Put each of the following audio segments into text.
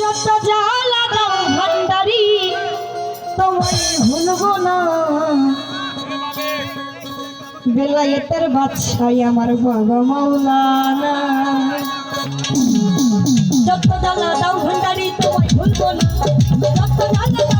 যত জ্বালা দাও ভান্ডারি, তোমায় ভুলব না। বেলায়েতের বাদশাই আমার বাবা মাওলানা। যত জ্বালা দাও ভান্ডারি, তোমায় ভুলব না। যত জ্বালা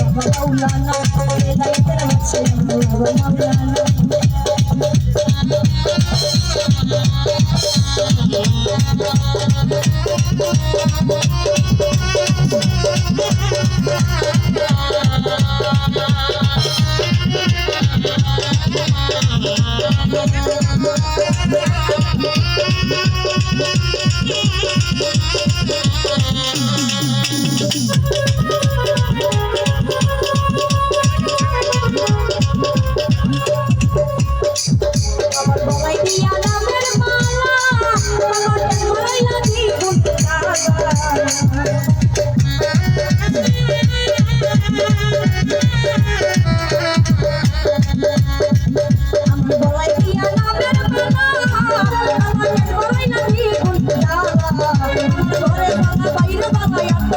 Maulana, Maulana, Maulana, Maulana,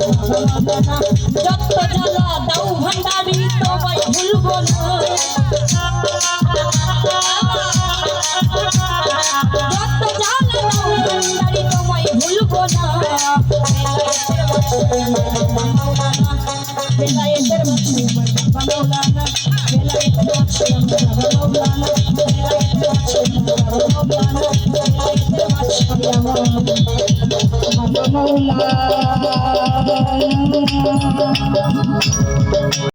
ভুলবো না যত জ্বালা দাও ভান্ডারি তোমায় ভুলবো না যত জ্বালা দাও ভান্ডারি তোমায় ভুলবো না বেলায়েতের মাঝে মৌলানা বেলায়েতের মাঝে মৌলানা বেলায়েতের মাঝে মৌলানা মৌলা